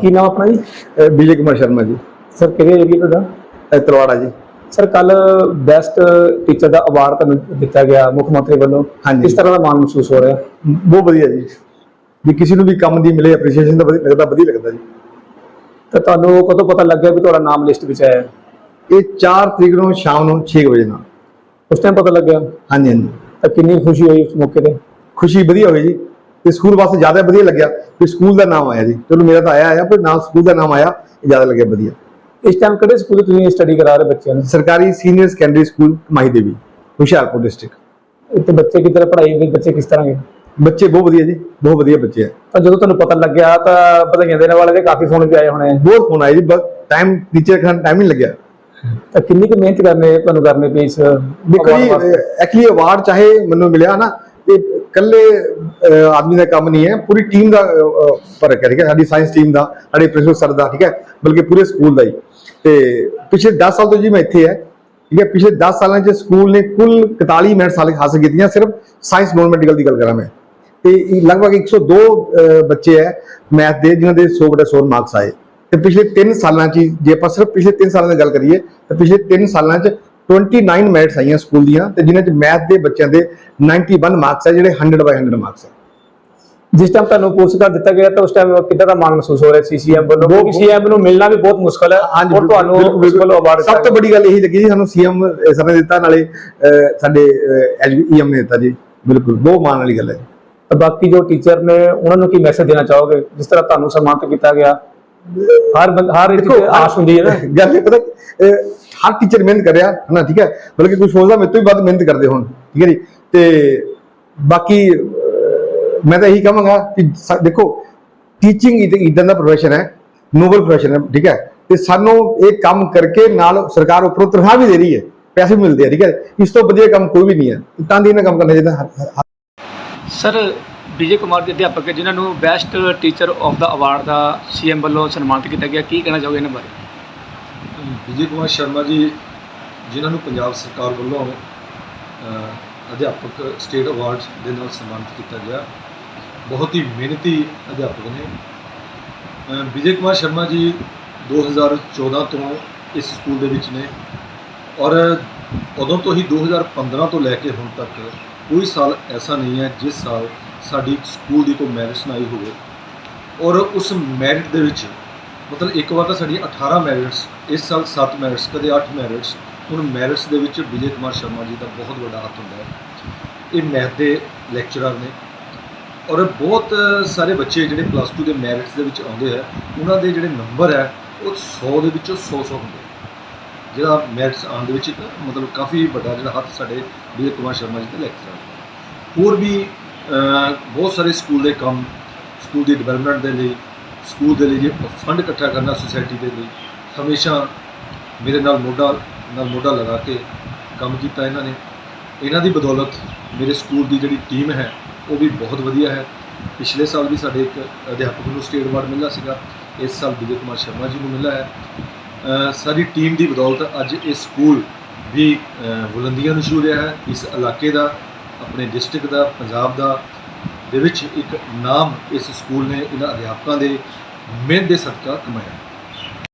ਕੀ ਨਾਮ ਆਪਣਾ ਜੀ? ਅਹ ਵਿਜੇ ਕੁਮਾਰ ਸ਼ਰਮਾ ਜੀ। ਸਰ ਕਿਹੜੇ ਏਰੀਆ ਤੁਹਾਡਾ? ਇਹ ਤਲਵਾੜਾ ਜੀ। ਸਰ ਕੱਲ ਬੈਸਟ ਟੀਚਰ ਦਾ ਅਵਾਰਡ ਤੁਹਾਨੂੰ ਦਿੱਤਾ ਗਿਆ ਮੁੱਖ ਮੰਤਰੀ ਵੱਲੋਂ। ਹਾਂਜੀ। ਕਿਸ ਤਰ੍ਹਾਂ ਦਾ ਮਾਣ ਮਹਿਸੂਸ ਹੋ ਰਿਹਾ? ਬਹੁਤ ਵਧੀਆ ਜੀ। ਵੀ ਕਿਸੇ ਨੂੰ ਵੀ ਕੰਮ ਦੀ ਮਿਲੇ ਐਪਰੀਸ਼ੀਏਸ਼ਨ ਤਾਂ ਵਧੀਆ ਲੱਗਦਾ ਵਧੀਆ ਲੱਗਦਾ ਜੀ। ਤਾਂ ਤੁਹਾਨੂੰ ਕਦੋਂ ਪਤਾ ਲੱਗਿਆ ਵੀ ਤੁਹਾਡਾ ਨਾਮ ਲਿਸਟ ਵਿੱਚ ਆਇਆ? ਹੈ? ਇਹ 4 ਤਰੀਕ ਨੂੰ ਸ਼ਾਮ ਨੂੰ 6 ਵਜੇ ਨਾਲ। ਉਸ ਟਾਈਮ ਪਤਾ ਲੱਗਿਆ? ਹਾਂਜੀ ਹਾਂਜੀ। ਤਾਂ ਕਿੰਨੀ ਖੁਸ਼ੀ ਹੋਈ ਉਸ ਮੌਕੇ ਤੇ? ਖੁਸ਼ੀ ਵਧੀਆ ਹੋਈ ਜੀ। ਤੇ ਸਕੂਲ ਵਾਸਤੇ ਜ਼ਿਆਦਾ ਵਧੀਆ ਲੱਗਿਆ। ਵੀ ਸਕੂਲ ਦਾ ਨਾਮ ਆਇਆ ਜੀ। ਚਲੋ ਮੇਰਾ ਤਾਂ ਆਇਆ ਆਇਆ ਪਰ ਨਾਮ ਸਕੂਲ ਦਾ ਨਾਮ ਆਇਆ ਇਹ ਜ਼ਿਆਦਾ ਲੱਗਿਆ ਵਧੀਆ। ਇਸ ਟਾਈਮ ਕਿਹੜੇ ਸਕੂਲ ਤੁਸੀਂ ਸਟੱਡੀ ਕਰਾ ਰਹੇ ਬੱਚਿਆਂ ਨੂੰ? ਸਰਕਾਰੀ senior secondary school Mai Devi Hoshiarpur district ਇੱਥੇ ਬੱਚੇ ਕੀ ਤਰ੍ਹਾਂ ਪੜ੍ਹਾਈ ਬੱਚੇ ਕਿਸ ਤਰ੍ਹਾਂ ਦੇ ਬੱਚੇ ਬਹੁਤ ਵਧੀਆ ਜੀ ਬਹੁਤ ਵਧੀਆ ਬੱਚੇ ਆ। ਤਾਂ ਜਦੋਂ ਤੁਹਾਨੂੰ ਪਤਾ ਲੱਗਿਆ ਤਾਂ ਵਧਾਈਆਂ ਦੇਣ ਵਾਲੇ ਦੇ ਕਾਫੀ ਫੋਨ ਵੀ ਆਏ ਹੋਣੇ। ਬਹੁਤ ਫੋਨ ਆਏ ਜੀ ਬਸ ਟਾਈਮ ਟੀਚਰ ਖਾਨ ਟਾਈਮ ਨਹੀਂ ਲੱਗਿਆ। ਤਾਂ ਕਿੰਨੀ ਕੁ ਮਿਹਨਤ ਕਰਨੇ ਤੁਹਾਨੂੰ ਕਰਨੀ ਪਈ ਇਸ ਦੇਖੋ ਜੀ? ਐਕਚੁਅਲੀ ਅਵਾਰਡ ਚਾਹੇ ਮੈਨੂੰ ਮਿਲਿਆ ਨਾ ਇਕੱਲੇ ਅਹ, ਆਦਮੀ ਦਾ ਕੰਮ ਨਹੀਂ ਹੈ ਪੂਰੀ ਟੀਮ ਦਾ ਫ਼ਰਕ ਹੈ ਠੀਕ ਹੈ? ਸਾਡੀ ਸਾਇੰਸ ਟੀਮ ਦਾ ਸਾਡੇ ਪ੍ਰਿੰਸੀਪਲ ਸਰ ਦਾ ਠੀਕ ਹੈ? ਬਲਕਿ ਪੂਰੇ ਸਕੂਲ ਦਾ ਹੀ। ਤੇ ਪਿਛਲੇ 10 ਸਾਲ ਤੋਂ ਜੀ ਮੈਂ ਇੱਥੇ ਹੈ ਠੀਕ ਹੈ? ਪਿਛਲੇ 10 ਸਾਲਾਂ 'ਚ ਸਕੂਲ ਨੇ ਕੁੱਲ 41 ਮਿੰਟ ਸਾਲ ਹਾਸਲ ਕੀਤੀਆਂ ਸਿਰਫ ਸਾਇੰਸ ਨੋਨ ਮੈਡੀਕਲ ਦੀ ਗੱਲ ਕਰਾਂ ਮੈਂ। ਤੇ ਇਹ ਲਗਭਗ 102 ਅਹ, ਬੱਚੇ ਹੈ ਮੈਥ ਦੇ ਜਿਨ੍ਹਾਂ ਦੇ 100 ਬਟਾ 100 ਮਾਰਕਸ ਆਏ। ਤੇ ਪਿਛਲੇ 3 ਸਾਲਾਂ 'ਚ ਹੀ, ਜੇ ਆਪਾਂ ਸਿਰਫ ਪਿਛਲੇ 3 ਸਾਲਾਂ ਦੀ ਗੱਲ ਕਰੀਏ ਤਾਂ ਪਿਛਲੇ 3 ਸਾਲਾਂ 'ਚ 29 ਮੈਰਿਟਸ ਆਈਆਂ ਸਕੂਲ ਦੀਆਂ ਤੇ ਜਿਨ੍ਹਾਂ 'ਚ ਮੈਥ ਦੇ ਬੱਚਿਆਂ ਦੇ 91 ਮਾਰਕਸ ਹੈ ਜਿਹੜੇ 100 ਬਾਈ 100 ਮਾਰਕਸ ਹੈ। ਜਿਸ ਟਾਈਮ ਤੁਹਾਨੂੰ ਪੁਰਸਕਾਰ ਦਿੱਤਾ ਗਿਆ ਤਾਂ ਉਸ ਟਾਈਮ ਕਿੱਦਾਂ ਦਾ ਮਾਣ ਮਹਿਸੂਸ ਹੋ ਰਿਹਾ ਸੀ? ਸੀਐਮ ਵੱਲੋਂ? ਕਿਉਂਕਿ ਸੀਐਮ ਨੂੰ ਮਿਲਣਾ ਵੀ ਬਹੁਤ ਮੁਸ਼ਕਲ ਹੈ ਔਰ ਤੁਹਾਨੂੰ ਵੱਲੋਂ ਅਵਾਰਡ ਸਭ ਤੋਂ ਵੱਡੀ ਗੱਲ ਇਹੀ ਲੱਗੀ ਜੀ ਸਾਨੂੰ ਸੀਐਮ ਸਰ ਨੇ ਦਿੱਤਾ ਨਾਲੇ ਸਾਡੇ ਐਜੀਐਮ ਨੇ ਦਿੱਤਾ ਜੀ। ਬਿਲਕੁਲ ਬਹੁਤ ਮਾਣ ਵਾਲੀ ਗੱਲ ਹੈ ਤਾਂ ਬਾਕੀ ਜੋ ਟੀਚਰ ਨੇ ਉਹਨਾਂ ਨੂੰ ਕੀ ਮੈਸੇਜ ਦੇਣਾ ਚਾਹੋਗੇ? ਜਿਸ ਤਰ੍ਹਾਂ ਤੁਹਾਨੂੰ ਸਨਮਾਨਿਤ ਕੀਤਾ ਗਿਆ। ਹਰ ਹਰ ਇੱਕ ਆਸ ਹੁੰਦੀ ਹੈ ਨਾ। ਗੱਲ ਇਹ ਪਤਾ ਹਰ ਟੀਚਰ ਮਿਹਨਤ ਕਰ ਰਿਹਾ ਹੈ ਨਾ ਠੀਕ ਹੈ? ਬਲਕਿ ਕੋਈ ਸੋਚਦਾ ਮੇਰੇ ਤੋਂ ਵੀ ਵੱਧ ਮਿਹਨਤ ਕਰਦੇ ਹੋਣ ਠੀਕ ਹੈ ਜੀ? ਤੇ ਬਾਕੀ ਮੈਂ ਤਾਂ ਇਹੀ ਕਹਾਂਗਾ ਕਿ ਦੇਖੋ ਟੀਚਿੰਗ ਇਦਾਂ ਦਾ ਪ੍ਰੋਫੈਸ਼ਨ ਹੈ ਨੋਬਲ ਪ੍ਰੋਫੈਸ਼ਨ ਹੈ ਠੀਕ ਹੈ? ਤੇ ਸਾਨੂੰ ਇਹ ਕੰਮ ਕਰਕੇ ਨਾਲ ਸਰਕਾਰ ਉੱਪਰੋਂ ਤਨਖਾਹ ਵੀ ਦੇ ਰਹੀ ਹੈ ਪੈਸੇ ਵੀ ਮਿਲਦੇ ਆ ਠੀਕ ਹੈ? ਇਸ ਤੋਂ ਵਧੀਆ ਕੰਮ ਕੋਈ ਵੀ ਨਹੀਂ ਹੈ ਤਾਂ ਦੀ ਇਹਨਾਂ ਕੰਮ ਕਰਨਾ ਚਾਹੀਦਾ ਹਰ- ਹਰ- ਸਰ ਵਿਜੇ ਕੁਮਾਰ ਦੇ ਅਧਿਆਪਕ ਜਿਨ੍ਹਾਂ ਨੂੰ ਬੈਸਟ ਟੀਚਰ ਆਫ ਦਾ ਅਵਾਰਡ ਦਾ ਸੀਐਮ ਵੱਲੋਂ ਸਨਮਾਨਿਤ ਕੀਤਾ ਗਿਆ ਕੀ ਕਹਿਣਾ ਚਾਹੋਗੇ ਇਹਨਾਂ ਬਾਰੇ? ਵਿਜੇ ਕੁਮਾਰ ਸ਼ਰਮਾ ਜੀ ਜਿਨ੍ਹਾਂ ਨੂੰ ਪੰਜਾਬ ਸਰਕਾਰ ਵੱਲੋਂ ਅ, ਅਧਿਆਪਕ ਸਟੇਟ ਅਵਾਰਡ ਦੇ ਨਾਲ ਸਨਮਾਨਿਤ ਕੀਤਾ ਗਿਆ ਬਹੁਤ ਹੀ ਮਿਹਨਤੀ ਅਧਿਆਪਕ ਨੇ। ਵਿਜੇ ਕੁਮਾਰ ਸ਼ਰਮਾ ਜੀ 2014 ਤੋਂ ਇਸ ਸਕੂਲ ਦੇ ਵਿੱਚ ਨੇ ਔਰ ਉਦੋਂ ਤੋਂ ਹੀ 2015 ਤੋਂ ਲੈ ਕੇ ਹੁਣ ਤੱਕ ਕੋਈ ਸਾਲ ਐਸਾ ਨਹੀਂ ਹੈ ਜਿਸ ਸਾਲ ਸਾਡੀ ਸਕੂਲ ਦੀ ਕੋਈ ਮੈਰਿਟਸ ਨਾ ਆਈ ਹੋਵੇ। ਔਰ ਉਸ ਮੈਰਿਟ ਦੇ ਵਿੱਚ ਮਤਲਬ ਇੱਕ ਵਾਰ ਤਾਂ ਸਾਡੀ 18 ਮੈਰਿਟਸ, ਇਸ ਸਾਲ 7 ਮੈਰਿਟਸ, ਕਦੇ 8 ਮੈਰਿਟਸ, ਹੁਣ ਮੈਰਿਟਸ ਦੇ ਵਿੱਚ ਵਿਜੇ ਕੁਮਾਰ ਸ਼ਰਮਾ ਜੀ ਦਾ ਬਹੁਤ ਵੱਡਾ ਹੱਥ ਹੁੰਦਾ ਹੈ। ਇਹ ਮੈਥ ਦੇ ਲੈਕਚਰਰ ਨੇ। ਔਰ ਬਹੁਤ ਸਾਰੇ ਬੱਚੇ ਜਿਹੜੇ ਪਲੱਸ 2 ਦੇ ਮੈਰਿਟਸ ਦੇ ਵਿੱਚ ਆਉਂਦੇ ਆ, ਉਹਨਾਂ ਦੇ ਜਿਹੜੇ ਨੰਬਰ ਹੈ ਉਹ 100 ਦੇ ਵਿੱਚੋਂ 100 100 ਹੁੰਦੇ ਜਿਹੜਾ ਮੈਰਿਟਸ ਆਉਣ ਦੇ ਵਿੱਚ ਮਤਲਬ ਕਾਫੀ ਵੱਡਾ ਜਿਹੜਾ ਹੱਥ ਸਾਡੇ ਵਿਜੇ ਕੁਮਾਰ ਸ਼ਰਮਾ ਜੀ ਦੇ ਲੈਕਚਰਰ ਹੋਰ ਵੀ ਬਹੁਤ ਸਾਰੇ ਸਕੂਲ ਦੇ ਕੰਮ ਸਕੂਲ ਦੀ ਡਿਵੈਲਪਮੈਂਟ ਦੇ ਲਈ ਸਕੂਲ ਦੇ ਲਈ ਜੇ ਫੰਡ ਇਕੱਠਾ ਕਰਨਾ ਸੁਸਾਇਟੀ ਦੇ ਲਈ, ਹਮੇਸ਼ਾ ਮੇਰੇ ਨਾਲ ਮੋਢਾ ਨਾਲ ਮੋਢਾ ਲਗਾ ਕੇ ਕੰਮ ਕੀਤਾ ਇਹਨਾਂ ਨੇ। ਇਹਨਾਂ ਦੀ ਬਦੌਲਤ ਮੇਰੇ ਸਕੂਲ ਦੀ ਜਿਹੜੀ ਟੀਮ ਹੈ ਉਹ ਵੀ ਬਹੁਤ ਵਧੀਆ ਹੈ। ਪਿਛਲੇ ਸਾਲ ਵੀ ਸਾਡੇ ਇੱਕ ਅਧਿਆਪਕ ਨੂੰ ਸਟੇਟ ਅਵਾਰਡ ਮਿਲਿਆ ਸੀਗਾ। ਇਸ ਸਾਲ ਵਿਜੇ ਕੁਮਾਰ ਸ਼ਰਮਾ ਜੀ ਨੂੰ ਮਿਲਿਆ ਹੈ। ਅ, ਸਾਡੀ ਟੀਮ ਦੀ ਬਦੌਲਤ ਅੱਜ ਇਹ ਸਕੂਲ ਵੀ ਬੁਲੰਦੀਆਂ ਨੂੰ ਛੂ ਰਿਹਾ ਹੈ। ਇਸ ਇਲਾਕੇ ਦਾ ਆਪਣੇ ਡਿਸਟ੍ਰਿਕਟ ਦਾ ਪੰਜਾਬ ਦਾ ਦੇ ਵਿੱਚ ਇੱਕ ਨਾਮ ਇਸ ਸਕੂਲ ਨੇ ਇਹਨਾਂ ਅਧਿਆਪਕਾਂ ਦੇ ਮਿਹਨਤ ਦੇ ਸਦਕਾ ਕਮਾਇਆ।